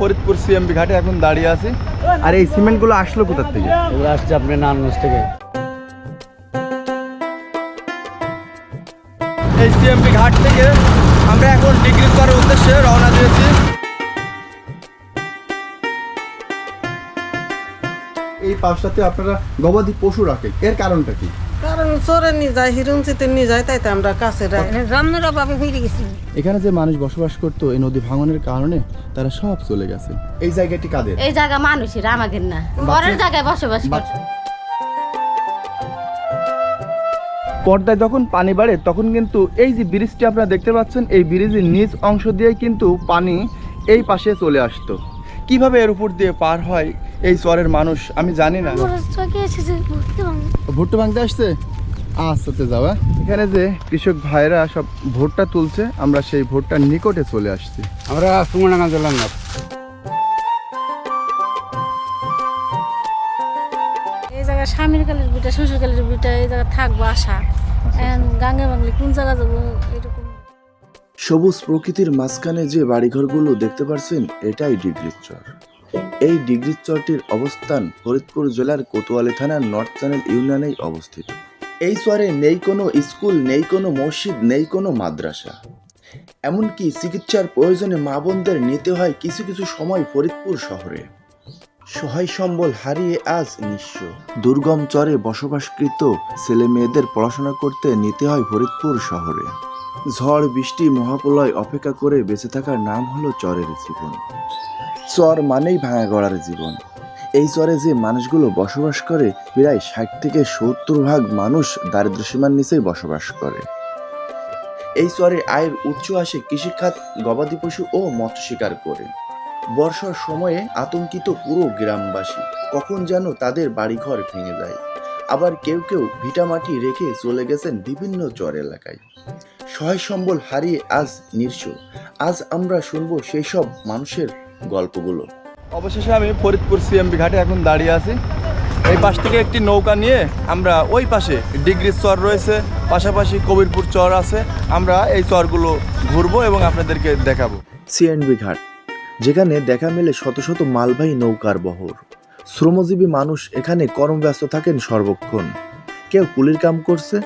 Faridpur CMB ঘাটে এখন দাঁড়িয়ে আছি। আর এই সিমেন্টগুলো আসলো কোথার থেকে? এগুলো আসছে আপনার নারায়ণগঞ্জ থেকে। এই সিএমপি ঘাট থেকে আমরা এখন ডিগ্রি করার উদ্দেশ্যে রওনা দিয়েছি। এই পাশটাতে আপনারা গবাদি পশু রাখেন। এর কারণটা কি? কারণ চোরে নিয়ে যায় হিরুঞ্চিতে নিয়ে যায় তাই তো আমরা কাছে রামনের অভাবে ফিরে গেছি। এখানে যে মানুষ বসবাস করতো এই নদী ভাঙনের কারণে তারা সব চলে গেছে। এই জায়গাটি কাদের? এই জায়গা মানুষের আমাদের না। পরের জায়গায় বসবাস করছে পর্দায় যখন পানি বাড়ে তখন কিন্তু এই যে ব্রিজটি আপনারা দেখতে পাচ্ছেন এই ব্রিজের নিচ অংশ দিয়ে কিন্তু পানি এই পাশে চলে আসতো। কীভাবে এর উপর দিয়ে পার হয় এই চরের মানুষ আমি জানি না। ভুট্টা ভাঙতে আসছে? আচ্ছা তো যাওয়া এখানে যে কৃষক ভাইরা সব ভুট্টা তুলছে আমরা সেই ভুট্টার নিকটে চলে আসছি। আমরা সুমনাঙ্গা জেলার না এই জায়গায় স্বামীর কালের বিটা শ্বশুর কালের বিটা এই জায়গায় থাকব আশা। এখন গাঙ্গে বাংলি কোন জায়গা যাব এরকম। সবুজ প্রকৃতির মাঝখানে যে বাড়িঘরগুলো দেখতে পারছেন এটাই ডিগ্রির চর। এই ডিগ্রি চরটির অবস্থান ফরিদপুর জেলার কোতোয়ালি থানার নর্থ চ্যানেল ইউনিয়নেই অবস্থিত। এই চরে নেই কোনো স্কুল, নেই কোনো মসজিদ, নেই কোনো মাদ্রাসা। এমনকি চিকিৎসার প্রয়োজনে মা বোনদের নিতে হয় কিছু কিছু সময় ফরিদপুর শহরে। সহায় সম্বল হারিয়ে আজ নিঃস্ব। দুর্গম চরে বসবাসকৃত ছেলে মেয়েদের পড়াশোনা করতে নিতে হয় ফরিদপুর শহরে। ঝড়, বৃষ্টি, মহাপ্রলয় অপেক্ষা করে বেঁচে থাকার নাম হলো চরের জীবন। চর মানেই ভাঙা গড়ার জীবন। এই চরে যে মানুষগুলো বসবাস করে, প্রায় ষাট থেকে সত্তর ভাগ মানুষ দারিদ্র্যসীমার নিচেই বসবাস করে। এই চরে আয়ের উৎস আসে কৃষিখাত, গবাদি পশু ও মৎস্য শিকার করে। বর্ষার সময়ে আতঙ্কিত পুরো গ্রামবাসী কখন যেন তাদের বাড়িঘর ভেঙে যায়। আবার কেউ কেউ ভিটামাটি রেখে চলে গেছেন বিভিন্ন চর এলাকায়। সহায় সম্বল হারিয়ে আজ নিঃস্ব আজ আমরা শুনব সেই সব মানুষের গল্পগুলো। অবশেষে আমি ফরিদপুর সিএমবি ঘাটে এখন দাঁড়িয়ে আছি। এই পাশ থেকে একটি নৌকা নিয়ে আমরা ওই পাশে ডিগ্রির চর রয়েছে পাশাপাশি কবিরপুর চর আছে। আমরা এই চরগুলো ঘুরবো এবং আপনাদেরকে দেখাবো। সিএনবি ঘাট যেখানে দেখা মেলে শত শত মালবাহী নৌকার বহর। শ্রমজীবী মানুষ এখানে কর্মব্যস্ত থাকেন সর্বক্ষণ। কেউ কুলির কাম করছে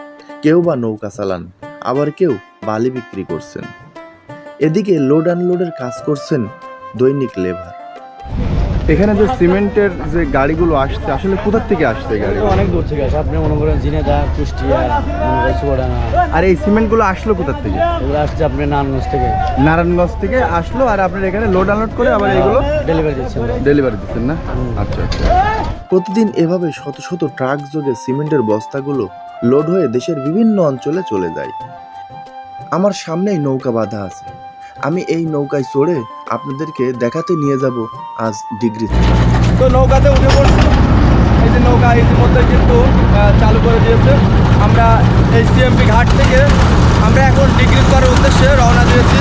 কেউ বা নৌকা চালান আবার কেউ বালি বিক্রি করছেন। এদিকে লোড আনলোডের কাজ করছেন দৈনিক লেবার। এখানে যে সিমেন্টের যে গাড়িগুলো আসছে আসলে কোথার থেকে আসছে গাড়ি অনেক দূর থেকে আসে। আপনি মনে করেন জিনেদা কুষ্টিয়া আর এই সিমেন্টগুলো আসলো কোথার থেকে? এগুলো আসছে আপনার নারায়ণগঞ্জ থেকে। নারায়ণগঞ্জ থেকে আসলো আর আপনার এখানে লোড আনলোড করে আবার এগুলো ডেলিভারি দিচ্ছেন। ডেলিভারি দিচ্ছেন না? আচ্ছা আচ্ছা। প্রতিদিন এভাবে শত শত ট্রাক যোগে সিমেন্টের বস্তাগুলো লোড হয়ে দেশের বিভিন্ন অঞ্চলে চলে যায়। আমার সামনেই নৌকা বাঁধা আছে। আমি এই নৌকায় চড়ে আপনাদেরকে দেখাতে নিয়ে যাব আজ ডিগ্রি তো নৌকাতে উঠে পড়ছি। এই যে নৌকা ইতিমধ্যে কিন্তু চালু করে দিয়েছে। আমরা এই সিএমপি ঘাট থেকে আমরা এখন ডিগ্রি করার উদ্দেশ্যে রওনা দিয়েছি।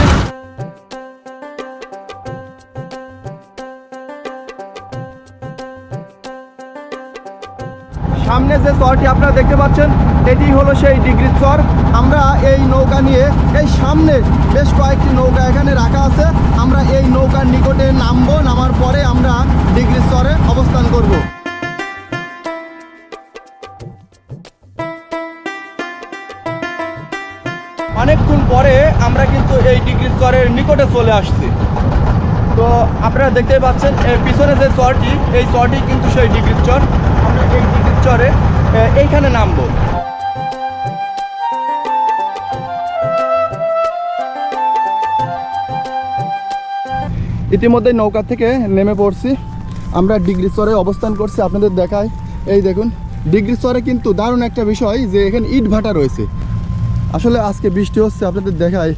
সামনে যে চরটি আপনারা দেখতে পাচ্ছেন এটি হলো সেই ডিগ্রি চর আমরা এই নৌকা নিয়ে এই সামনে বেশ কয়েকটি নৌকা এখানে রাখা আছে। আমরা এই নৌকার নিকটে নামবো, নামার পরে আমরা ডিগ্রি চরে অবস্থান করব। অনেকক্ষণ পরে আমরা কিন্তু এই ডিগ্রি চরের নিকটে চলে আসছি। তো আপনারা দেখতেই পাচ্ছেন পিছনে যে চরটি, এই চরটি কিন্তু সেই ডিগ্রি চর আমরা এই ডিগ্রি চরে এইখানে নামবো। ইতিমধ্যে নৌকা থেকে নেমে পড়ছি। আমরা ডিগ্রি চরে অবস্থান করছি, আপনাদের দেখায় এই দেখুন, ডিগ্রি চরে কিন্তু দারুণ একটা বিষয় যে এখানে ইট ভাটা রয়েছে। আসলে আজকে বৃষ্টি হচ্ছে, আপনাদের দেখায়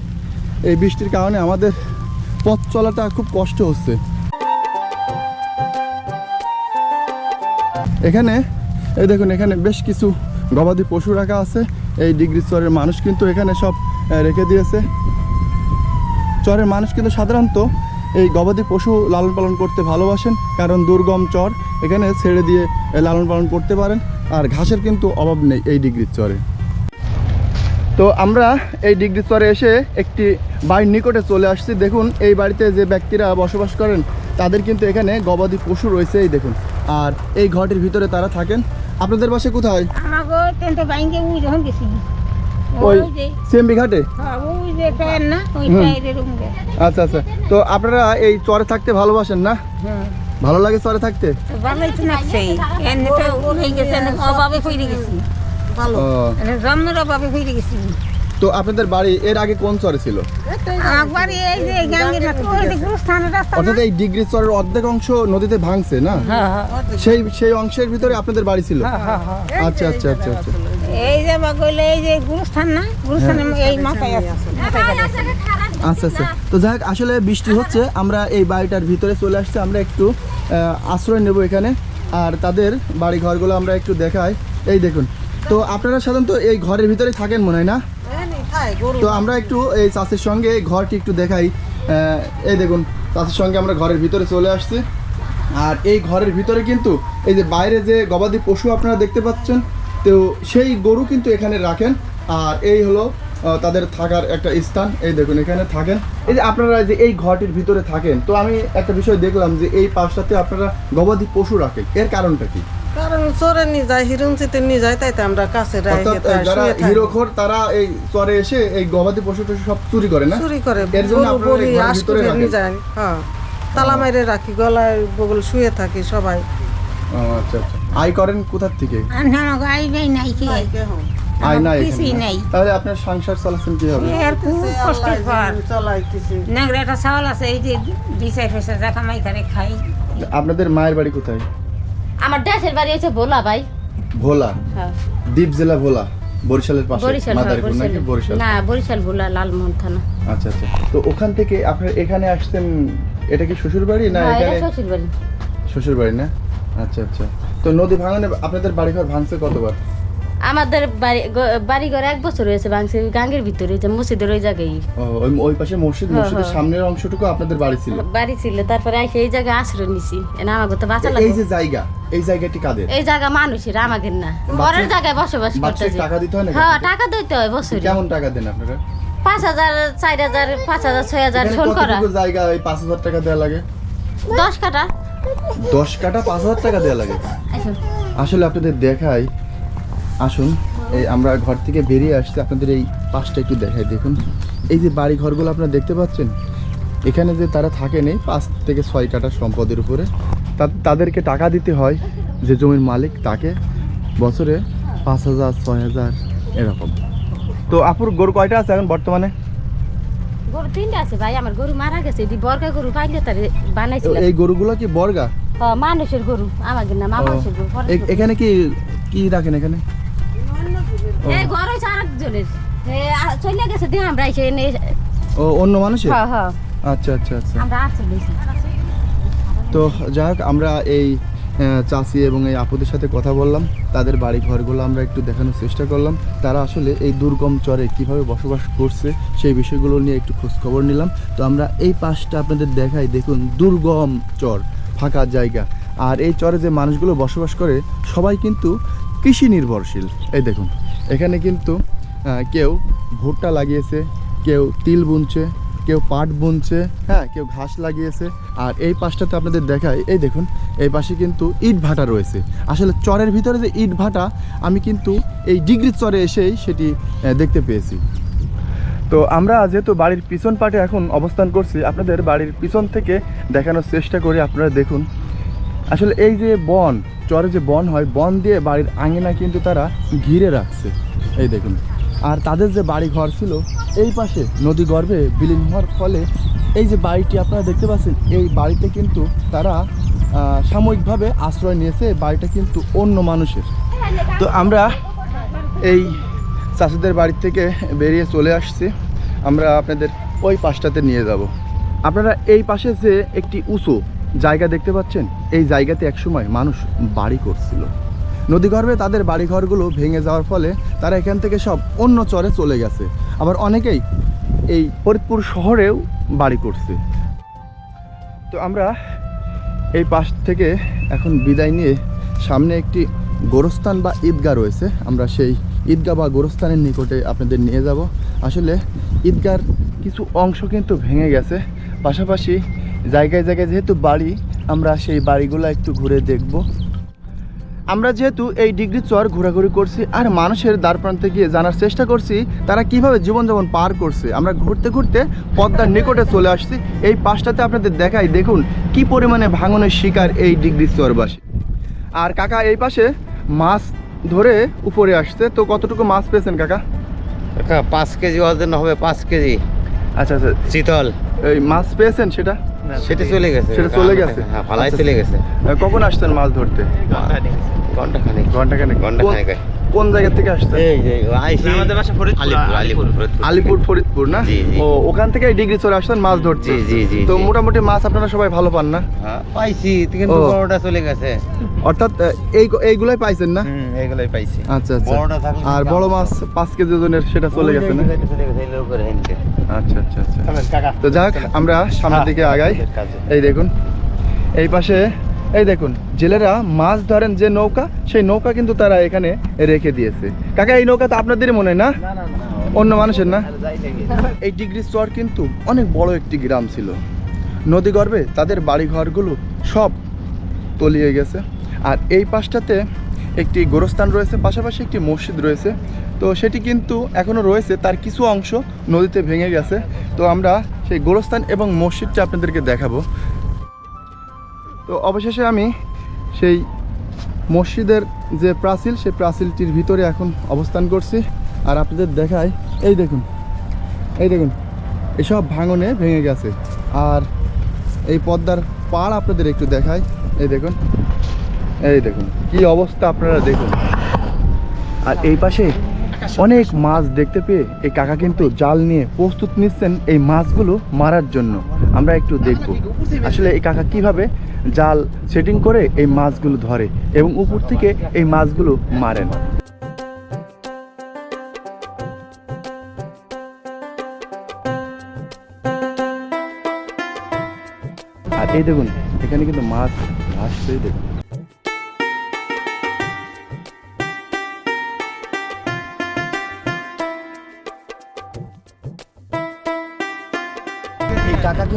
এই বৃষ্টির কারণে আমাদের পথ চলাটা খুব কষ্ট হচ্ছে। এখানে, এই দেখুন, এখানে বেশ কিছু গবাদি পশু রাখা আছে। এই ডিগ্রি চরের মানুষ কিন্তু এখানে সব রেখে দিয়েছে। চরের মানুষ কিন্তু সাধারণত এই গবাদি পশু লালন পালন করতে ভালোবাসেন কারণ দুর্গম চর এখানে ছেড়ে দিয়ে লালন পালন করতে পারেন আর ঘাসের কিন্তু অভাব নেই এই ডিগ্রির চরে। তো আমরা এই ডিগ্রি স্তরে এসে একটি বাড়ির নিকটে চলে আসছি। দেখুন এই বাড়িতে যে ব্যক্তিরা বসবাস করেন তাদের কিন্তু এখানে গবাদি পশু রয়েছে এই দেখুন। আর এই ঘরটির ভিতরে তারা থাকেন। আপনাদের বাসা কোথায়? ওই সিএমবি ঘাটে হ্যাঁ, না আচ্ছা আচ্ছা। তো আপনারা এই চরে থাকতে ভালোবাসেন না? ভালো লাগে চরে থাকতে? ভালোই তো লাগছে এমনি তো উঠে গেছে অভাবে ফিরে গেছি। ভালো জন্মের অভাবে ফিরে গেছি। তো আপনাদের বাড়ি এর আগে কোন চরে ছিল? অর্থাৎ এই ডিগ্রি চরের অর্ধেক অংশ নদীতে ভাঙছে না? হ্যাঁ, হ্যাঁ। সেই সেই অংশের ভিতরে আপনাদের বাড়ি ছিল? আচ্ছা আচ্ছা আচ্ছা আচ্ছা। এই যে বা কইলে এই যে গুরুস্থান না? গুরুস্থানের এই মাথায় আছে। আচ্ছা আচ্ছা। তো যাই আসলে বৃষ্টি হচ্ছে আমরা এই বাড়িটার ভিতরে চলে আসছি আমরা একটু আশ্রয় নেব এখানে। আর তাদের বাড়ি ঘরগুলো আমরা একটু দেখাই। এই দেখুন তো আপনারা সাধারণত এই ঘরের ভিতরে থাকেন মনে হয় না? তো আমরা একটু এই চাষের সঙ্গে এই ঘরটি একটু দেখাই। এই দেখুন চাষের সঙ্গে আমরা ঘরের ভিতরে চলে আসছি। আর এই ঘরের ভিতরে কিন্তু এই যে বাইরে যে গবাদি পশু আপনারা দেখতে পাচ্ছেন তো সেই গরু কিন্তু এখানে রাখেন। আর এই হলো তাদের থাকার একটা স্থান। এই দেখুন এখানে থাকেন। এই যে আপনারা যে এই ঘরটির ভিতরে থাকেন তো আমি একটা বিষয় দেখলাম যে এই পাশটাতে আপনারা গবাদি পশু রাখেন। এর কারণটা কি? কারণ চোরে নিয়ে যায় নিয়ে যায় তাই তো আমরা কাছে যারা হিরোখোর তারা এই চরে এসে এই গবাদি পশু টশু সব চুরি করে না? চুরি করে এর জন্য আপনারা এই ঘরের ভিতরে রাখেন? যায় হ্যাঁ। তালা মাইরে রাখি গলায় বগল শুয়ে থাকি সবাই। আচ্ছা আচ্ছা। আয় করেন কোথার থেকে? না গাই নাই নাই কি? আয় নাই কিছুই নাই। তাহলে আপনার সংসার চালাচ্ছেন কীভাবে এর খুব কষ্টের পর চলাইতেছি। নেংরা একটা চাউল আছে এই যে কামাই করে খাই। আপনাদের মায়ের বাড়ি কোথায়? আমার দেশের বাড়ি হচ্ছে ভোলা ভাই। ভোলা? হ্যাঁ। দ্বীপ জেলা ভোলা? বরিশালের পাশে? বরিশাল হ্যাঁ, মাদারীপুর নাকি বরিশাল। বরিশাল? না বরিশাল ভোলা লালমোহন থানা। আচ্ছা আচ্ছা। তো ওখান থেকে আপনার এখানে আসছেন এটা কি শ্বশুর বাড়ি না এটা এখানে শ্বশুর বাড়ি শ্বশুর বাড়ি না? আচ্ছা আচ্ছা। তো নদী ভাঙনে আপনাদের বাড়িঘর ভাঙছে কতবার? আমাদের বাড়ি বাড়ি ঘর এক বছর হয়েছে ভাঙছে গাঙ্গের ভিতরে যে মসজিদের ওই জায়গায়। ওই ওই পাশে মসজিদ হ্যাঁ, মসজিদের হ্যাঁ। সামনের অংশটুকু আপনাদের বাড়ি ছিল? বাড়ি ছিল তারপরে এসে এই জায়গায় আশ্রয় নিছি। আমাকে তো বাঁচা এই যে জায়গা এই জায়গাটি কাদের? এই জায়গা মানুষের আমাদের না। পরের জায়গায় বসবাস করতেছে। টাকা দিতে হয় না হ্যাঁ টাকা দিতে হয় বছরে। কেমন টাকা দেন আপনারা? পাঁচ হাজার চার হাজার পাঁচ হাজার ছয় হাজার ফোন করা। জায়গা ওই পাঁচ হাজার টাকা দেওয়া লাগে? দশ কাটা দশ কাটা পাঁচ হাজার টাকা দেওয়া লাগে। আসলে আপনাদের দেখাই। আসুন এই আমরা ঘর থেকে বেরিয়ে আসছি আপনাদের এই পাশটা একটু দেখাই দেখুন। এই যে বাড়ি ঘরগুলো আপনারা দেখতে পাচ্ছেন এখানে যে তারা থাকেন এই পাঁচ থেকে ছয় কাটা সম্পদের উপরে। তা- তাদেরকে টাকা দিতে হয় যে জমির মালিক তাকে বছরে পাঁচ হাজার ছয় হাজার এরকম। তো আপুর গরু কয়টা আছে এখন বর্তমানে? গরু তিনটা আছে ভাই আমার গরু মারা গেছে এটি বর্গা গরু পাইলে তার বানাইছিল এই গরুগুলো কি বর্গা? হ্যাঁ, মানুষের গরু আমাদের না মানুষের গরু। এখানে কি কি রাখেন এখানে? এই ঘর হয়েছে আরেকজনের। চলে গেছে দিয়ে আমরা এসে এনে ও অন্য মানুষের? হ্যাঁ হ্যাঁ। আচ্ছা আচ্ছা আচ্ছা। আমরা আসছি তো যাই হোক আমরা এই চাষি এবং এই আপুদের সাথে কথা বললাম। তাদের বাড়ি ঘরগুলো আমরা একটু দেখানোর চেষ্টা করলাম। তারা আসলে এই দুর্গম চরে কীভাবে বসবাস করছে সেই বিষয়গুলো নিয়ে একটু খোঁজ খবর নিলাম। তো আমরা এই পাশটা আপনাদের দেখাই। দেখুন, দুর্গম চর, ফাঁকা জায়গা। আর এই চরে যে মানুষগুলো বসবাস করে, সবাই কিন্তু কৃষি নির্ভরশীল। এই দেখুন, এখানে কিন্তু কেউ ভুট্টা লাগিয়েছে, কেউ তিল বুনছে কেউ পাট বুনছে হ্যাঁ কেউ ঘাস লাগিয়েছে, আর এই পাশটাতে আপনাদের দেখায় এই দেখুন, এই পাশে কিন্তু ইট ভাটা রয়েছে। আসলে চরের ভিতরে যে ইট ভাটা, আমি কিন্তু এই ডিগ্রি চরে এসেই সেটি দেখতে পেয়েছি। তো আমরা যেহেতু বাড়ির পিছন পাটে এখন অবস্থান করছি, আপনাদের বাড়ির পিছন থেকে দেখানোর চেষ্টা করি, আপনারা দেখুন। আসলে এই যে বন, চরে যে বন হয়, বন দিয়ে বাড়ির আঙিনা কিন্তু তারা ঘিরে রাখছে। এই দেখুন। আর তাদের যে বাড়ি ঘর ছিল, এই পাশে নদী গর্ভে বিলীন হওয়ার ফলে এই যে বাড়িটি আপনারা দেখতে পাচ্ছেন, এই বাড়িতে কিন্তু তারা সাময়িকভাবে আশ্রয় নিয়েছে বাড়িটা কিন্তু অন্য মানুষের। তো আমরা এই চাষিদের বাড়ি থেকে বেরিয়ে চলে আসছি। আমরা আপনাদের ওই পাশটাতে নিয়ে যাব। আপনারা এই পাশে যে একটি উঁচু জায়গা দেখতে পাচ্ছেন, এই জায়গাতে একসময় মানুষ বাড়ি করছিল। নদীগর্ভে তাদের বাড়িঘরগুলো ভেঙে যাওয়ার ফলে তারা এখান থেকে সব অন্য চরে চলে গেছে। আবার অনেকেই এই ফরিদপুর শহরেও বাড়ি করছে। তো আমরা এই পাশ থেকে এখন বিদায় নিয়ে সামনে একটি গোরস্থান বা ঈদগাহ রয়েছে। আমরা সেই ঈদগাহ বা গোরস্থানের নিকটে আপনাদের নিয়ে যাব। আসলে ঈদগার কিছু অংশ কিন্তু ভেঙে গেছে। পাশাপাশি জায়গায় জায়গায় যেহেতু বাড়ি, আমরা সেই বাড়িগুলো একটু ঘুরে দেখব। আমরা যেহেতু এই ডিগ্রি চর ঘোরাঘুরি করছি আর মানুষের দ্বার প্রান্তে গিয়ে জানার চেষ্টা করছি তারা কীভাবে জীবনযাপন পার করছে আমরা ঘুরতে ঘুরতে পদ্মার নিকটে চলে আসছি। এই পাশটাতে আপনাদের দেখাই দেখুন কি পরিমাণে ভাঙনের শিকার এই ডিগ্রি চরবাসী। আর কাকা এই পাশে মাছ ধরে উপরে আসছে তো কতটুকু মাছ পেয়েছেন কাকা? কাকা পাঁচ কেজি ওজন হবে পাঁচ কেজি। আচ্ছা আচ্ছা। শীতল এই মাছ পেয়েছেন সেটা? সেটা চলে গেছে। সেটা চলে গেছে? হ্যাঁ ফালাই আচ্ছা। চলে গেছে। কখন আসছেন মাছ ধরতে? ঘণ্টা খানিক ঘণ্টা খানেক ঘণ্টা খানেক কোন জায়গা থেকে আসছেন? এই যে আইসি আমাদের বাসা ফরিদপুর আলিপুর আলিপুর ফরিদপুর। আলিপুর ফরিদপুর না? জি, জি। ও ওখান থেকে ডিগ্রি চলে আসছেন মাছ ধরতে? জি, জি, জি, তো মোটামুটি মাছ আপনারা সবাই ভালো পান না? হ্যাঁ, পাইছি কিন্তু বড়টা চলে গেছে। অর্থাৎ এই এইগুলাই পাইছেন না? হুম এইগুলাই পাইছি। আচ্ছা আচ্ছা। বড়টা আর বড় মাছ পাঁচ কেজি ওজনের সেটা চলে গেছে না? চলে গেছে এই লোকের আচ্ছা আচ্ছা আচ্ছা। তো যাক আমরা সামনের দিকে আগাই। এই দেখুন এই পাশে এই দেখুন জেলেরা মাছ ধরেন যে নৌকা সেই নৌকা কিন্তু তারা এখানে রেখে দিয়েছে। কাকা এই নৌকা তো আপনাদেরই মনে হয় না? অন্য মানুষের না? এই ডিগ্রি চর কিন্তু অনেক বড় একটি গ্রাম ছিল। নদী গর্ভে তাদের বাড়ি ঘরগুলো সব তলিয়ে গেছে। আর এই পাশটাতে একটি গোরস্থান রয়েছে, পাশাপাশি একটি মসজিদ রয়েছে। তো সেটি কিন্তু এখনও রয়েছে, তার কিছু অংশ নদীতে ভেঙে গেছে। তো আমরা সেই গোরস্থান এবং মসজিদটা আপনাদেরকে দেখাবো। তো অবশেষে আমি সেই মসজিদের যে প্রাচীল, সেই প্রাচীলটির ভিতরে এখন অবস্থান করছি। আর আপনাদের দেখাই, এই দেখুন এই দেখুন, এসব ভাঙনে ভেঙে গেছে। আর এই পদ্মার পাড় আপনাদের একটু দেখায় এই দেখুন। এই দেখুন, কি অবস্থা আপনারা দেখুন। আর এই পাশে অনেক মাছ দেখতে পেয়ে এই কাকা কিন্তু জাল নিয়ে প্রস্তুত নিচ্ছেন এই মাছগুলো মারার জন্য। আমরা একটু দেখব। আসলে এই কাকা কীভাবে জাল সেটিং করে এই মাছগুলো ধরে এবং উপর থেকে এই মাছগুলো মারেন। আর এই দেখুন, এখানে কিন্তু মাছ ভাসছেই দেখুন।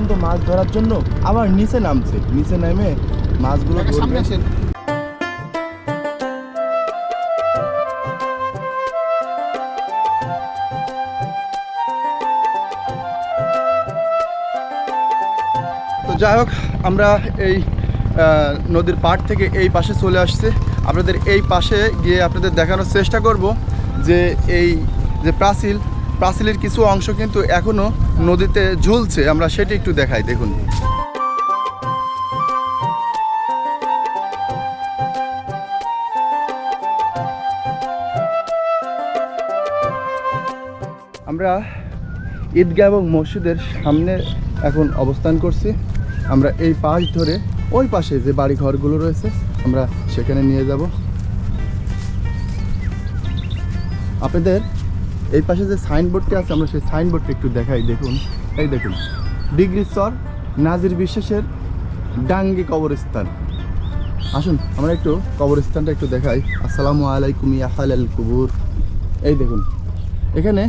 কিন্তু মাছ ধরার জন্য আবার নিচে নামছে। নিচে নেমে মাছগুলো ধরবে। তো যাই হোক আমরা এই নদীর পাড় থেকে এই পাশে চলে আসছে। আপনাদের এই পাশে গিয়ে আপনাদের দেখানোর চেষ্টা করব যে এই যে প্রাচীল প্রাচীলের কিছু অংশ কিন্তু এখনও নদীতে ঝুলছে, আমরা সেটি একটু দেখাই, দেখুন। আমরা ঈদগাহ এবং মসজিদের সামনে এখন অবস্থান করছি। আমরা এই পাশ ধরে ওই পাশে যে বাড়ি ঘরগুলো রয়েছে, আমরা সেখানে নিয়ে যাব। আপনাদের এই পাশে যে সাইনবোর্ডটি আছে, আমরা সেই সাইনবোর্ডটি একটু দেখাই, দেখুন। এই দেখুন ডিগ্রি চর নাজির বিশ্বাসের ডাঙ্গি কবরস্থান। আসুন, আমরা একটু কবরস্থানটা একটু দেখাই। আসসালামু আলাইকুম ইয়াহাল কুবুর। এই দেখুন, এখানে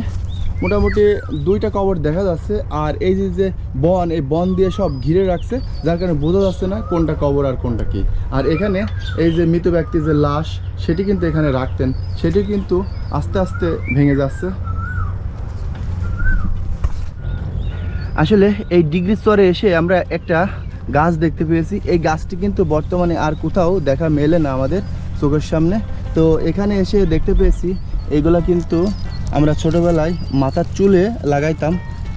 মোটামুটি দুইটা কবর দেখা যাচ্ছে, আর এই যে যে বন, এই বন দিয়ে সব ঘিরে রাখছে, যার কারণে বোঝা যাচ্ছে না কোনটা কবর আর কোনটা কি। আর এখানে এই যে মৃত ব্যক্তির যে লাশ, সেটি কিন্তু এখানে রাখতেন, সেটি কিন্তু আস্তে আস্তে ভেঙে যাচ্ছে। আসলে এই ডিগ্রি স্তরে এসে আমরা একটা গাছ দেখতে পেয়েছি। এই গাছটি কিন্তু বর্তমানে আর কোথাও দেখা মেলে না আমাদের চোখের সামনে। তো এখানে এসে দেখতে পেয়েছি, এগুলা কিন্তু আমরা ছোটোবেলায় মাথার চুলে লাগাইতাম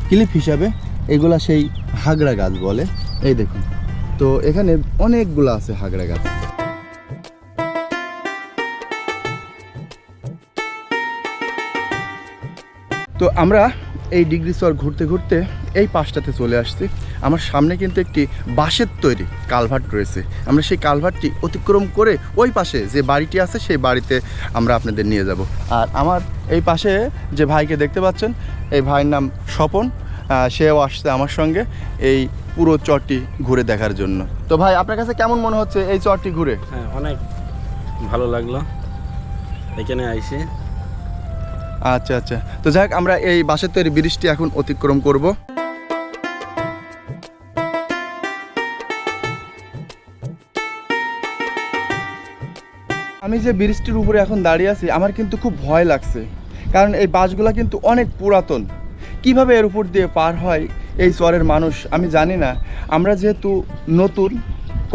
ক্লিপ হিসাবে, এগুলা সেই হাগড়া গাছ বলে। এই দেখুন। তো এখানে অনেকগুলো আছে হাগড়া গাছ। তো আমরা এই ডিগ্রি সর ঘুরতে ঘুরতে এই পাশটাতে চলে আসছি। আমার সামনে কিন্তু একটি বাঁশের তৈরি কালভার্ট রয়েছে। আমরা সেই কালভার্টটি অতিক্রম করে ওই পাশে যে বাড়িটি আছে সেই বাড়িতে আমরা আপনাদের নিয়ে যাব। আর আমার এই পাশে যে ভাইকে দেখতে পাচ্ছেন এই ভাইয়ের নাম স্বপন। সেও আসছে আমার সঙ্গে এই পুরো চরটি ঘুরে দেখার জন্য। তো ভাই আপনার কাছে কেমন মনে হচ্ছে এই চরটি ঘুরে? হ্যাঁ অনেক ভালো লাগল। এখানে আইসি। আচ্ছা আচ্ছা। তো যাক আমরা এই বাসের তৈরি ব্রিজটি এখন অতিক্রম করব। আমি যে ব্রিজটির উপরে এখন দাঁড়িয়ে আছি, আমার কিন্তু খুব ভয় লাগছে। কারণ এই বাসগুলো কিন্তু অনেক পুরাতন। কীভাবে এর উপর দিয়ে পার হয় এই চরের মানুষ, আমি জানি না। আমরা যেহেতু নতুন,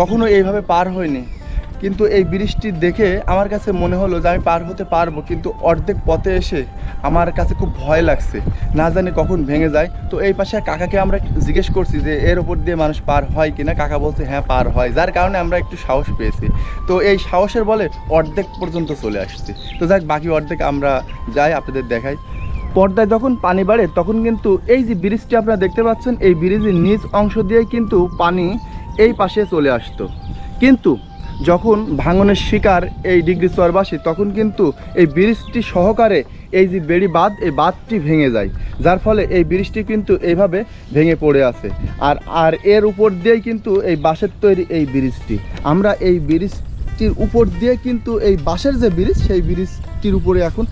কখনো এইভাবে পার হয়নি কিন্তু এই ব্রিজটি দেখে আমার কাছে মনে হলো যে আমি পার হতে পারব, কিন্তু অর্ধেক পথে এসে আমার কাছে খুব ভয় লাগছে। না জানি কখন ভেঙে যায়। তো এই পাশে কাকাকে আমরা জিজ্ঞেস করছি যে, এর ওপর দিয়ে মানুষ পার হয় কিনা? কাকা বলছে হ্যাঁ পার হয়। যার কারণে আমরা একটু সাহস পেয়েছি। তো এই সাহসের বলে অর্ধেক পর্যন্ত চলে আসছে। তো যাক, বাকি অর্ধেক আমরা যাই, আপনাদের দেখাই। পর্দায় যখন পানি বাড়ে, তখন কিন্তু এই যে ব্রিজটি আপনারা দেখতে পাচ্ছেন, এই ব্রিজের নিচ অংশ দিয়ে কিন্তু পানি এই পাশে চলে আসতো। কিন্তু যখন ভাঙনের শিকার এই ডিগ্রি চরবাসী তখন কিন্তু এই ব্রিজটি সহকারে এই যে বেড়ি বাঁধ, এই বাঁধটি ভেঙে যায়। যার ফলে এই ব্রিজটি কিন্তু এইভাবে ভেঙে পড়ে আছে। আর আর এর উপর দিয়েই কিন্তু এই বাঁশের তৈরি এই ব্রিজটি। আমরা এই ব্রিজটির উপর দিয়ে কিন্তু এই বাঁশের যে ব্রিজ, সেই ব্রিজটির উপরে এখন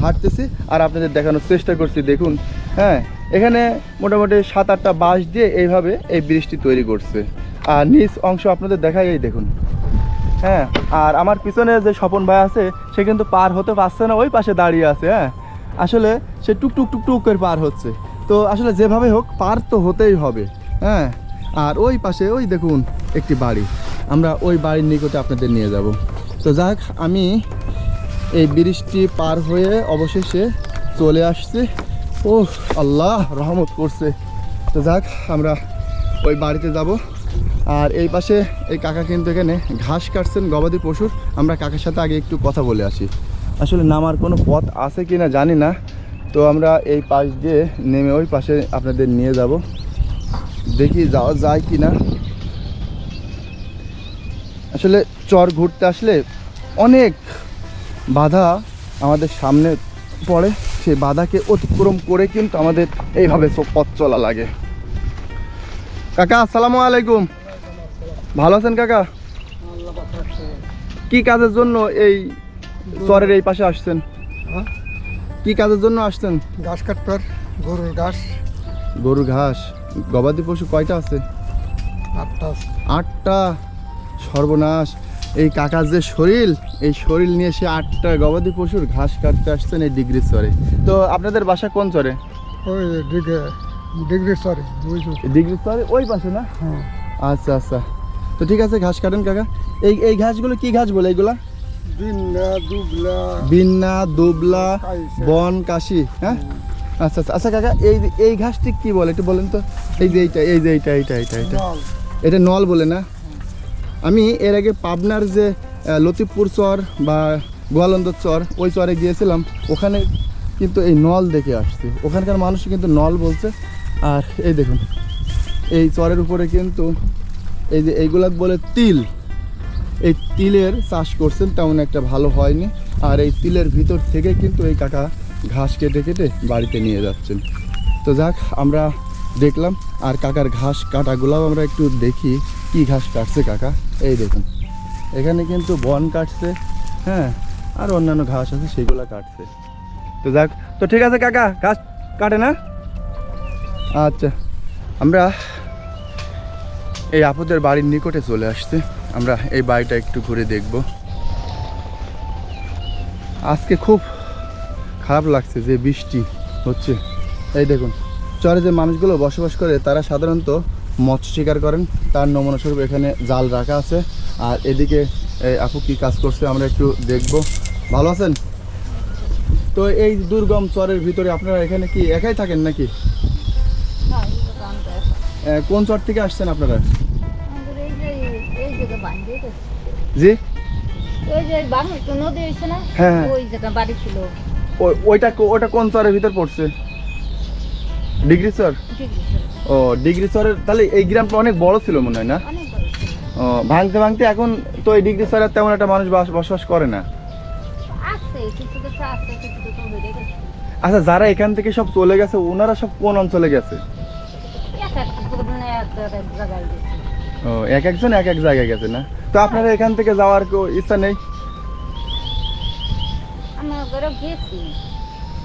হাঁটতেছি। আর আপনাদের দেখানোর চেষ্টা করছি, দেখুন। হ্যাঁ এখানে মোটামুটি সাত আটটা বাঁশ দিয়ে এইভাবে এই ব্রিজটি তৈরি করছে। আর নিচ অংশ আপনাদের দেখাই, এই দেখুন। হ্যাঁ আর আমার পিছনে যে স্বপন ভাই আছে, সে কিন্তু পার হতে পারছে না, ওই পাশে দাঁড়িয়ে আছে হ্যাঁ। আসলে সে টুক টুক টুক টুক করে পার হচ্ছে। তো আসলে যেভাবে হোক, পার তো হতেই হবে হ্যাঁ। আর ওই পাশে, ওই দেখুন, একটি বাড়ি। আমরা ওই বাড়ির নিকটে আপনাদের নিয়ে যাব। তো যাক আমি এই ব্রিজটি পার হয়ে অবশেষে চলে আসছি। ও আল্লাহ, রহমত করছে। তো যাক আমরা ওই বাড়িতে যাব। আর এই পাশে এই কাকা কিন্তু এখানে ঘাস কাটছেন গবাদি পশুর। আমরা কাকার সাথে আগে একটু কথা বলে আসি। আসলে নামার কোনো পথ আছে কি না জানি না। তো আমরা এই পাশ দিয়ে নেমে ওই পাশে আপনাদের নিয়ে যাব। দেখি যাওয়া যায় কি না আসলে চর ঘুরতে আসলে অনেক বাধা আমাদের সামনে পড়ে। সেই বাধাকে অতিক্রম করে কিন্তু আমাদের এইভাবে পথ চলা লাগে। কাকা, আসসালামু আলাইকুম। ভালো আছেন কাকা? কি কাজের জন্য এই চরের এই পাশে আসছেন? কি কাজের জন্য আসছেন? ঘাস কাটবার গরুর ঘাস। গরুর ঘাস। গবাদি পশু কয়টা আছে? আটটা আটটা? সর্বনাশ। এই কাকার যে শরীর এই শরীর নিয়ে সে আটটা গবাদি পশুর ঘাস কাটতে আসছেন এই ডিগ্রি চরে। তো আপনাদের বাসা কোন চরে? ওই ডিগ্রি ডিগ্রি চরে ওই পাশে না? হ্যাঁ। আচ্ছা আচ্ছা। তো ঠিক আছে ঘাস কাটেন কাকা। এই এই ঘাসগুলো কি ঘাস বলে এইগুলা বিন্না দুবলা। বিন্না দুবলা বন কাশি হ্যাঁ? আচ্ছা আচ্ছা আচ্ছা কাকা এই এই ঘাসটি কি বলে? একটু বলেন তো। এই যে এইটা এই যে এইটা এইটা এইটা এইটা। এটা নল বলে না? আমি এর আগে পাবনার যে লতিফপুর চর বা গোয়ালন্দর চর ওই চরে গিয়েছিলাম। ওখানে কিন্তু এই নল দেখে আসছি। ওখানকার মানুষ কিন্তু নল বলছে। আর এই দেখুন এই চরের উপরে কিন্তু এই যে এইগুলা বলে তিল। এই তিলের চাষ করছেন, তেমন একটা ভালো হয়নি। আর এই তিলের ভিতর থেকে কিন্তু এই কাকা ঘাস কেটে কেটে বাড়িতে নিয়ে যাচ্ছেন। তো যাক, আমরা দেখলাম, আর কাকার ঘাস কাটাগুলাও আমরা একটু দেখি, কি ঘাস কাটছে কাকা? এই দেখুন, এখানে কিন্তু বন কাটছে হ্যাঁ আর অন্যান্য ঘাস আছে, সেগুলো কাটছে। তো যাক, তো ঠিক আছে কাকা, ঘাস কাটে না? আচ্ছা আমরা এই আপুদের বাড়ির নিকটে চলে আসছে। আমরা এই বাড়িটা একটু ঘুরে দেখব। আজকে খুব খারাপ লাগছে যে বৃষ্টি হচ্ছে। এই দেখুন, চরে যে মানুষগুলো বসবাস করে, তারা সাধারণত মৎস্য শিকার করেন। তার নমুনা স্বরূপ এখানে জাল রাখা আছে। আর এদিকে আপু কি কাজ করছে আমরা একটু দেখব। ভালো আছেন? তো এই দুর্গম চরের ভিতরে আপনারা এখানে কি একাই থাকেন নাকি? কোন চর থেকে আসছেন আপনারা? জি? হ্যাঁ, হ্যাঁ। ওই জায়গা বাড়ি ছিল। ওই- ওইটা ওটা কোন চরের ভিতর পড়ছে? ডিগ্রি চর? ও ডিগ্রি চরের তাহলে এই গ্রামটা অনেক বড় ছিল মনে হয় না। ও ভাঙতে ভাঙতে এখন তো এই ডিগ্রি চরের তেমন একটা মানুষ বসবাস করে না। আচ্ছা যারা এখান থেকে সব চলে গেছে ওনারা সব কোন অঞ্চলে গেছে? ও এক একজন এক এক জায়গায় গেছে না? তো আপনারা এখান থেকে যাওয়ার কেউ ইচ্ছা নেই? আমরা ঘরে গেছি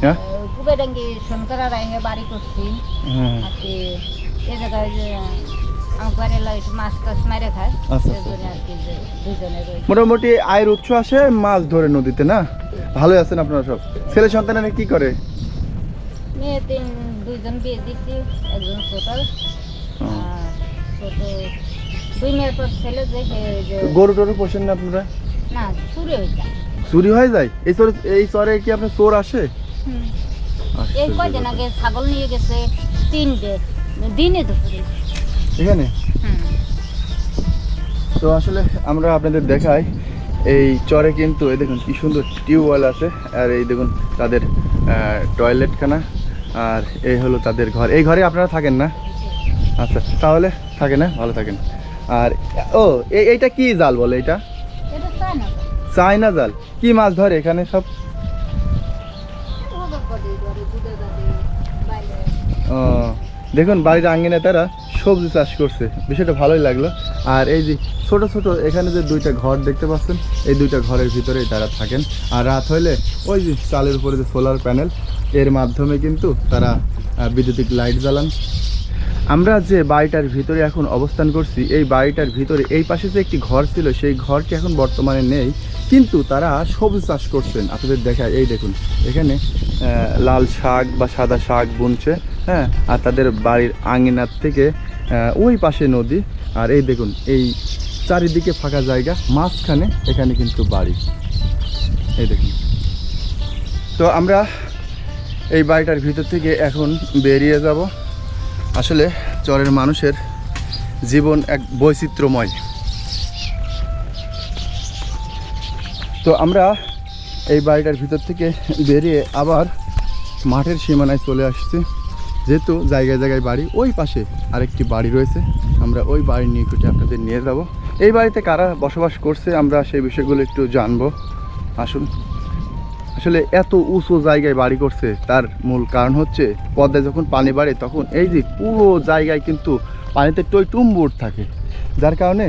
হ্যাঁ? কুবেডাঙ্গি শঙ্করা রায় বাড়ি করছি। হ্যাঁ। আর কি এই জায়গায় আচ্ছা, রয়েছে মোটামুটি আয়ের উৎস আসে মাছ ধরে নদীতে না? ভালোই আছেন আপনারা সব। ছেলে সন্তানেরা কি করে? মেয়ে তিন দুইজন বিয়ে দিচ্ছি একজন ছোট ছোট দুই মেয়ের পর ছেলে যে গরু টরু পোষেন না আপনারা? না চুরি হয়ে যায়। চুরি হয়ে যায়? এই চরে এই চরে কি আপনার চোর আসে? আচ্ছা, এই কয়দিন আগে ছাগল নিয়ে গেছে তিনটে দিনে দুপুরে। এখানে? তো আসলে আমরা আপনাদের দেখাই এই চরে কিন্তু এই দেখুন কি সুন্দর টিউবওয়েল আছে আর এই দেখুন তাদের টয়লেটখানা আর এই হলো তাদের ঘর। এই ঘরে আপনারা থাকেন না? আচ্ছা তাহলে থাকে না ভালো থাকেন। আর ও এই এইটা কি জাল বলে এটা চায়না জাল। কি মাছ ধরে এখানে সব? ও, দেখুন বাড়ির আঙ্গিনে তারা সবজি চাষ করছে। বিষয়টা ভালোই লাগল। আর এই যে ছোট ছোট এখানে যে দুইটা ঘর দেখতে পাচ্ছেন এই দুইটা ঘরের ভিতরেই তারা থাকেন। আর রাত হইলে ওই যে চালের উপরে যে সোলার প্যানেল এর মাধ্যমে কিন্তু তারা বিদ্যুতিক লাইট জ্বালান। আমরা যে বাড়িটার ভিতরে এখন অবস্থান করছি, এই বাড়িটার ভিতরে এই পাশে যে একটি ঘর ছিল, সেই ঘরটি এখন বর্তমানে নেই। কিন্তু তারা সবজি চাষ করছেন। আপনাদের দেখায়, এই দেখুন, এখানে লাল শাক বা সাদা শাক বুনছে হ্যাঁ? আর তাদের বাড়ির আঙিনার থেকে ওই পাশে নদী। আর এই দেখুন, এই চারিদিকে ফাঁকা জায়গা, মাঝখানে এখানে কিন্তু বাড়ি। এই দেখুন। তো আমরা এই বাড়িটার ভিতর থেকে এখন বেরিয়ে যাব। আসলে চরের মানুষের জীবন এক বৈচিত্র্যময়। তো আমরা এই বাড়িটার ভিতর থেকে বেরিয়ে আবার মাঠের সীমানায় চলে আসছি। যেহেতু জায়গায় জায়গায় বাড়ি, ওই পাশে আরেকটি বাড়ি রয়েছে। আমরা ওই বাড়ির নিকটে আপনাদের নিয়ে যাব। এই বাড়িতে কারা বসবাস করছে, আমরা সেই বিষয়গুলো একটু জানব। আসুন। আসলে এত উঁচু জায়গায় বাড়ি করছে, তার মূল কারণ হচ্ছে পদ্মায় যখন পানি বাড়ে, তখন এই যে পুরো জায়গায় কিন্তু পানিতে টই টুম্বুর থাকে। যার কারণে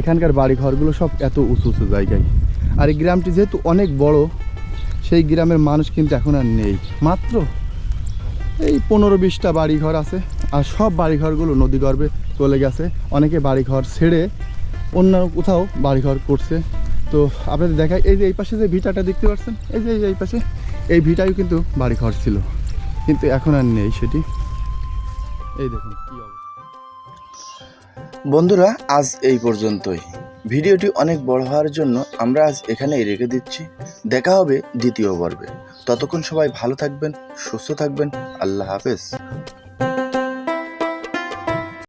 এখানকার বাড়ি ঘরগুলো সব এত উঁচু উঁচু জায়গায়। আর এই গ্রামটি যেহেতু অনেক বড়, সেই গ্রামের মানুষ কিন্তু এখন আর নেই। মাত্র এই পনেরো বিশটা বাড়িঘর আছে, আর সব বাড়িঘরগুলো নদীগর্ভে চলে গেছে। অনেকে বাড়িঘর ছেড়ে অন্য কোথাও বাড়িঘর করছে। তো আপনাদের দেখায় এই যে এই পাশে যে ভিটাটা দেখতে পাচ্ছেন? এই যে, এই পাশে, এই ভিটাও কিন্তু বাড়ি ঘর ছিল, কিন্তু এখন আর নেই সেটি। এই দেখুন বন্ধুরা, আজ এই পর্যন্তই। ভিডিওটি অনেক বড় হওয়ার জন্য আমরা আজ এখানেই রেখে দিচ্ছি। দেখা হবে দ্বিতীয় পর্বে। ততক্ষণ সবাই ভালো থাকবেন, সুস্থ থাকবেন। আল্লাহ হাফেজ।